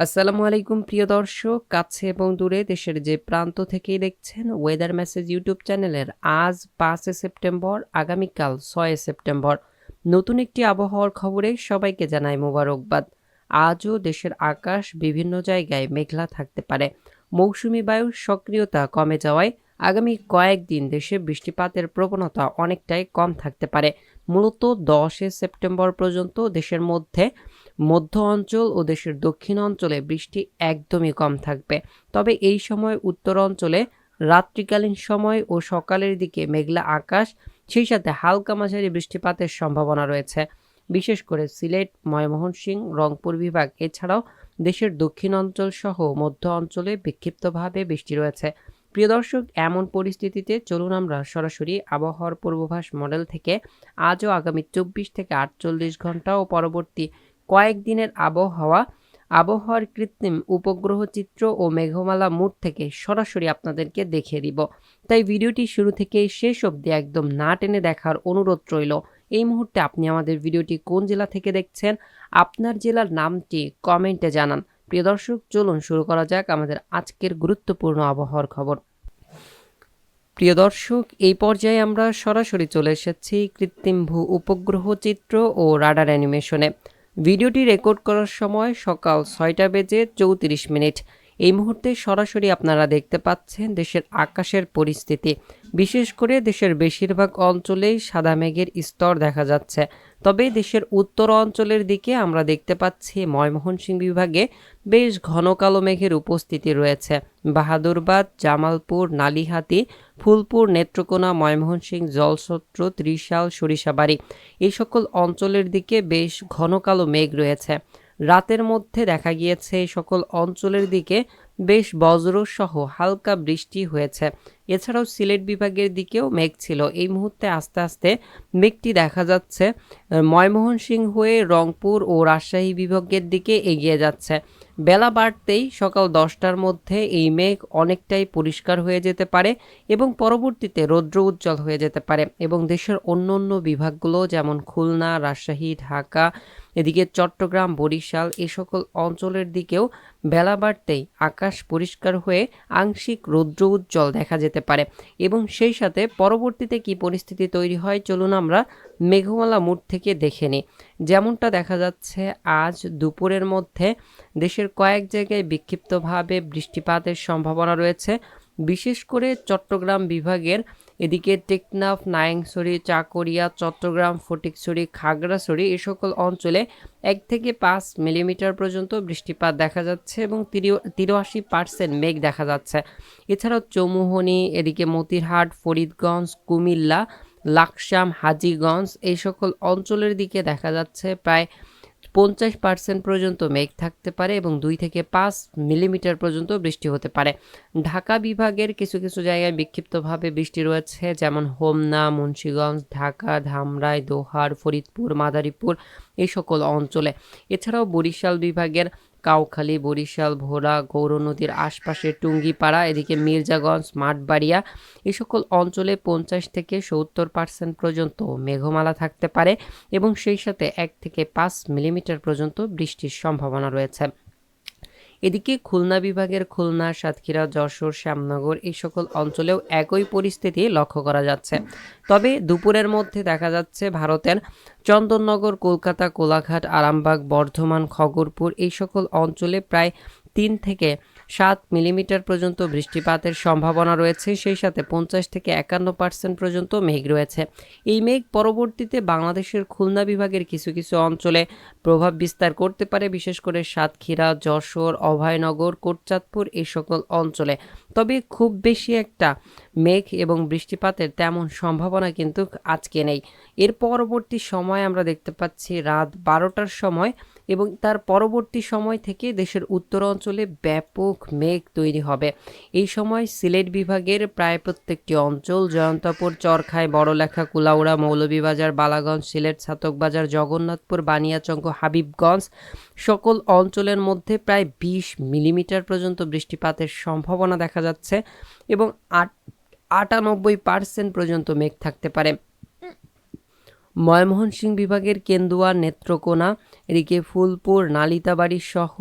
আসসালামু আলাইকুম, প্রিয় দর্শক, কাছে এবং দূরে দেশের যে প্রান্ত থেকেই দেখছেন ওয়েদার মেসেজ ইউটিউব চ্যানেলের আজ পাঁচে সেপ্টেম্বর, আগামীকাল ছয় সেপ্টেম্বর। নতুন একটি আবহাওয়ার খবরে সবাইকে জানাই মোবারকবাদ। আজও দেশের আকাশ বিভিন্ন জায়গায় মেঘলা থাকতে পারে। মৌসুমি বায়ুর সক্রিয়তা কমে যাওয়ায় আগামী কয়েকদিন দেশে বৃষ্টিপাতের প্রবণতা অনেকটাই কম থাকতে পারে। মূলত দশে সেপ্টেম্বর পর্যন্ত দেশের মধ্যে মধ্য অঞ্চল ও দেশের দক্ষিণ অঞ্চলে বৃষ্টি একদমই কম থাকবে। তবে এই সময় উত্তর অঞ্চলে রাত্রিকালীন সময় ও সকালের দিকে মেঘলা আকাশ, সেই সাথে হালকা মাঝারি বৃষ্টিপাতের সম্ভাবনা রয়েছে। বিশেষ করে সিলেট, ময়মনসিংহ, রংপুর বিভাগ, এছাড়াও দেশের দক্ষিণ অঞ্চল সহ মধ্য অঞ্চলে বিক্ষিপ্তভাবে বৃষ্টি রয়েছে। প্রিয় দর্শক, এমন পরিস্থিতিতে চলুন আমরা সরাসরি আবহাওয়ার পূর্বাভাস মডেল থেকে আজও আগামী চব্বিশ থেকে আটচল্লিশ ঘণ্টা ও পরবর্তী কয়েকদিনের আবহাওয়া, আবহাওয়ার কৃত্রিম উপগ্রহ চিত্র ও মেঘমালা মুড থেকে সরাসরি আপনাদেরকে দেখিয়ে দিব। তাই ভিডিওটি শুরু থেকে শেষ অবধি একদম না টেনে দেখার অনুরোধ রইল। এই মুহূর্তে আপনি আমাদের ভিডিওটি কোন জেলা থেকে দেখছেন, আপনার জেলার নামটি কমেন্টে জানান। প্রিয় দর্শক, চলুন শুরু করা যাক আমাদের আজকের গুরুত্বপূর্ণ আবহাওয়ার খবর। প্রিয় দর্শক, এই পর্যায়ে আমরা সরাসরি চলে এসেছি কৃত্রিম ভূ উপগ্রহ চিত্র ও রাডার অ্যানিমেশনে। ভিডিওটি রেকর্ড করার সময় সকাল ছয়টা বেজে চৌত্রিশ মিনিট। এই মুহূর্তে সরাসরি আপনারা দেখতে পাচ্ছেন দেশের আকাশের পরিস্থিতি। বিশেষ করে দেশের বেশিরভাগ অঞ্চলেই সাদা মেঘের স্তর দেখা যাচ্ছে। তবে দেশের উত্তর অঞ্চলের দিকে আমরা দেখতে পাচ্ছি ময়মোহনসিংহ বিভাগে বেশ ঘন কালো মেঘের উপস্থিতি রয়েছে। বাহাদুরবাদ, জামালপুর নালিহাতি ফুলপুর, নেত্রকোনা ময়মোহনসিংহ জলসত্র, ত্রিশাল, সরিষাবাড়ি এই সকল অঞ্চলের দিকে বেশ ঘন কালো মেঘ রয়েছে। রাতের মধ্যে দেখা গিয়েছে এই সকল অঞ্চলের দিকে বেশ বজ্রসহ হালকা বৃষ্টি হয়েছে। এছাড়াও সিলেট বিভাগের দিকেও মেঘ ছিল। এই মুহূর্তে আস্তে আস্তে মেঘটি দেখা যাচ্ছে। ময়মোহনসিংহ হয়ে রংপুর ও রাজশাহী বিভাগের দিকে এগিয়ে যাচ্ছে। বেলা বাড়তেই সকাল দশটার মধ্যে এই মেঘ অনেকটাই পরিষ্কার হয়ে যেতে পারে এবং পরবর্তীতে রৌদ্র উজ্জ্বল হয়ে যেতে পারে এবং দেশের অন্য অন্য বিভাগগুলো যেমন খুলনা, রাজশাহী, ঢাকা এদিকে চট্টগ্রাম, বরিশাল এ সকল অঞ্চলের দিকেও বেলা বাড়তেই আকাশ পরিষ্কার হয়ে আংশিক রৌদ্র উজ্জ্বল দেখা যেতে পারে। এবং সেই সাথে পরবর্তীতে কি পরিস্থিতি তৈরি হয় চলুন আমরা মেঘমালা মুড থেকে দেখে নিই। যেমনটা দেখা যাচ্ছে, আজ দুপুরের মধ্যে দেশের কয়েক জায়গায় বিক্ষিপ্তভাবে বৃষ্টিপাতের সম্ভাবনা রয়েছে। বিশেষ করে চট্টগ্রাম বিভাগের এদিকে টেকনাফ নায়াংছড়ি চাকরিয়া, চট্টগ্রাম, ফটিকছড়ি, খাগড়াছড়ি এই সকল অঞ্চলে এক থেকে পাঁচ মিলিমিটার পর্যন্ত বৃষ্টিপাত দেখা যাচ্ছে এবং তিরাশি পার্সেন্ট মেঘ দেখা যাচ্ছে। এছাড়াও চৌমুহনি, এদিকে মতিরহাট, ফরিদগঞ্জ, কুমিল্লা, লাকসাম, হাজিগঞ্জ এই সকল অঞ্চলের দিকে দেখা যাচ্ছে। প্রায় পঞ্চাশ পার্সেন্ট পর্যন্ত মেঘ থাকতে পারে এবং দুই থেকে পাঁচ মিলিমিটার পর্যন্ত বৃষ্টি হতে পারে। ঢাকা বিভাগের কিছু কিছু জায়গায় বিক্ষিপ্তভাবে বৃষ্টি রয়েছে, যেমন হোমনা, মুন্সীগঞ্জ, ঢাকা, ধামরাই, দোহার, ফরিদপুর, মাদারীপুর এই সকল অঞ্চলে। এছাড়াও বরিশাল বিভাগের কাউখালী, বরিশাল ভোলা গৌর নদীর আশপাশে টুঙ্গিপাড়া, এদিকে মির্জাগঞ্জ, মাঠবাড়িয়া, এই সকল অঞ্চলে পঞ্চাশ থেকে সত্তর পার্সেন্ট পর্যন্ত মেঘমালা থাকতে পারে এবং সেই সাথে এক থেকে পাঁচ মিলিমিটার পর্যন্ত বৃষ্টির সম্ভাবনা রয়েছে। এদিকে খুলনা বিভাগের খুলনা, সাতক্ষীরা, যশোর, শ্যামনগর এই সকল অঞ্চলেও একই পরিস্থিতি লক্ষ্য করা যাচ্ছে। তবে দুপুরের মধ্যে দেখা যাচ্ছে ভারতের চন্দননগর, কলকাতা, কোলাঘাট, আরামবাগ, বর্ধমান, খগরপুর এই সকল অঞ্চলে প্রায় তিন থেকে সাত মিলিমিটার পর্যন্ত বৃষ্টিপাতের সম্ভাবনা রয়েছে, সেই সাথে পঞ্চাশ থেকে একান্ন পার্সেন্ট পর্যন্ত মেঘ রয়েছে। এই মেঘ পরবর্তীতে বাংলাদেশের খুলনা বিভাগের কিছু কিছু অঞ্চলে প্রভাব বিস্তার করতে পারে, বিশেষ করে সাতক্ষীরা, যশোর, অভয়নগর, কোটচাঁদপুর এই সকল অঞ্চলে। তবে খুব বেশি একটা মেঘ এবং বৃষ্টিপাতের তেমন সম্ভাবনা কিন্তু আজকে নেই। এর পরবর্তী সময় আমরা দেখতে পাচ্ছি রাত বারোটার সময় এবং তার পরবর্তী সময় থেকে দেশের উত্তর অঞ্চলে ব্যাপক মেঘ তৈরি হবে। এই সময় সিলেট বিভাগের প্রায় প্রত্যেকটি অঞ্চল, জয়ন্তপুর, চরখায়, বড়লেখা, কুলাউড়া, মৌলভীবাজার, বালাগঞ্জ, সিলেট, ছাতকবাজার, জগন্নাথপুর বানিয়াচঙ্গ হাবিবগঞ্জ সকল অঞ্চলের মধ্যে প্রায় বিশ মিলিমিটার পর্যন্ত বৃষ্টিপাতের সম্ভাবনা দেখা যাচ্ছে এবং আট আটানব্বই পার্সেন্ট পর্যন্ত মেঘ থাকতে পারে। ময়মনসিংহ বিভাগের কেন্দুয়া, নেত্রকোনা, এদিকে ফুলপুর, নালিতাবাড়ি সহ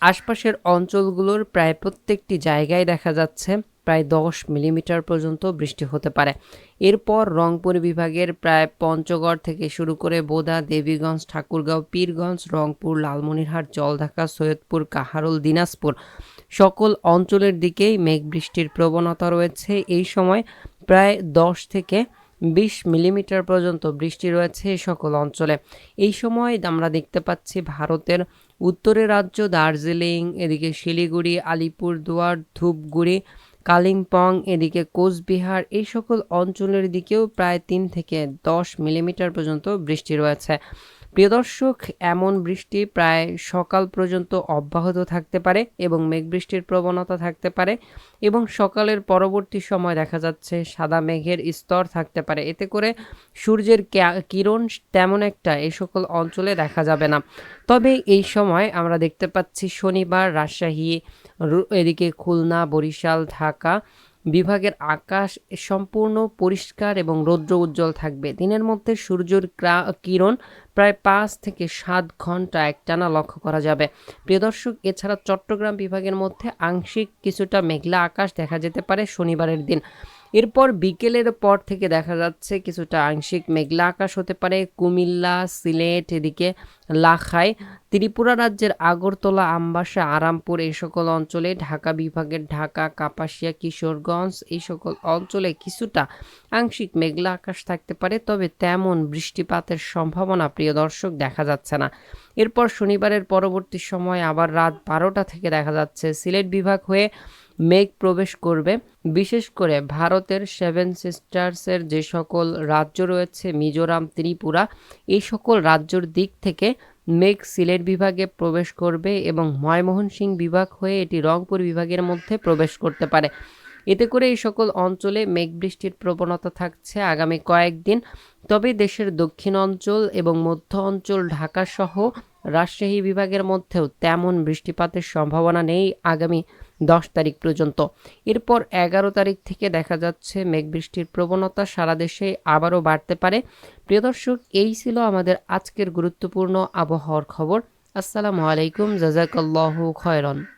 আশপাশের অঞ্চলগুলোর প্রায় প্রত্যেকটি জায়গায় দেখা যাচ্ছে প্রায় দশ মিলিমিটার পর্যন্ত বৃষ্টি হতে পারে। এরপর রংপুর বিভাগের প্রায় পঞ্চগড় থেকে শুরু করে বোদা, দেবীগঞ্জ, ঠাকুরগাঁও, পীরগঞ্জ, রংপুর, লালমনিরহাট, জলঢাকা, সৈয়দপুর, কাহারুল, দিনাজপুর সকল অঞ্চলের দিকেই মেঘ বৃষ্টির প্রবণতা রয়েছে। এই সময় প্রায় দশ থেকে বিশ মিলিমিটার পর্যন্ত বৃষ্টি রয়েছে সকল অঞ্চলে। এই সময় আমরা দেখতে পাচ্ছি ভারতের উত্তরে রাজ্য দার্জিলিং, এদিকে শিলিগুড়ি আলিপুরদুয়ার ধূপগুড়ি, কালিম্পং, এদিকে কোচবিহার, এই সকল অঞ্চলের দিকেও প্রায় তিন থেকে দশ মিলিমিটার পর্যন্ত বৃষ্টি রয়েছে। প্রিয় দর্শক, এমন বৃষ্টি প্রায় সকাল পর্যন্ত অব্যাহত থাকতে পারে এবং মেঘ বৃষ্টির প্রবণতা থাকতে পারে এবং সকালের পরবর্তী সময় দেখা যাচ্ছে সাদা মেঘের স্তর থাকতে পারে। এতে করে সূর্যের কিরণ তেমন একটা এই সকল অঞ্চলে দেখা যাবে না। তবে এই সময় আমরা দেখতে পাচ্ছি শনিবার রাজশাহী এদিকে খুলনা, বরিশাল, ঢাকা বিভাগের আকাশ সম্পূর্ণ পরিষ্কার এবং রৌদ্র উজ্জ্বল থাকবে। দিনের মধ্যে সূর্যের কিরণ প্রায় পাঁচ থেকে সাত ঘণ্টা একটানা লক্ষ্য করা যাবে। প্রিয় দর্শক, এছাড়া চট্টগ্রাম বিভাগের মধ্যে আংশিক কিছুটা মেঘলা আকাশ দেখা যেতে পারে শনিবারের দিন। এরপর বিকেলের পর থেকে দেখা যাচ্ছে কিছুটা আংশিক মেঘলা আকাশ হতে পারে, কুমিল্লা, সিলেট, এদিকে লাখাই, ত্রিপুরা রাজ্যের আগরতলা, আমবাসা, আরামপুর এই সকল অঞ্চলে, ঢাকা বিভাগের ঢাকা, কাপাসিয়া, কিশোরগঞ্জ এই সকল অঞ্চলে কিছুটা আংশিক মেঘলা আকাশ থাকতে পারে, তবে তেমন বৃষ্টিপাতের সম্ভাবনা প্রিয় দর্শক দেখা যাচ্ছে না। এরপর শনিবারের পরবর্তী সময় আবার রাত বারোটা থেকে দেখা যাচ্ছে, সিলেট বিভাগ হয়ে মেঘ প্রবেশ করবে। বিশেষ করে ভারতের সেভেন সিস্টার্সের যে সকল রাজ্য রয়েছে, মিজোরাম, ত্রিপুরা, এই সকল রাজ্যর দিক থেকে মেঘ সিলেট বিভাগে প্রবেশ করবে এবং ময়মোহন সিং বিভাগ হয়ে এটি রংপুর বিভাগের মধ্যে প্রবেশ করতে পারে। এতে করে এই সকল অঞ্চলে মেঘ বৃষ্টির প্রবণতা থাকছে আগামী কয়েকদিন। তবে দেশের দক্ষিণ অঞ্চল এবং মধ্য অঞ্চল, ঢাকা সহ রাজশাহী বিভাগের মধ্যেও তেমন বৃষ্টিপাতের সম্ভাবনা নেই আগামী দশ তারিখ পর্যন্ত। এরপর এগারো তারিখ থেকে দেখা যাচ্ছে মেঘবৃষ্টির প্রবণতা সারা দেশে আবারও বাড়তে পারে। প্রিয় দর্শক, এই ছিল আমাদের আজকের গুরুত্বপূর্ণ আবহাওয়ার খবর। আসসালামু আলাইকুম, জাজাকাল্লাহ খয়রন।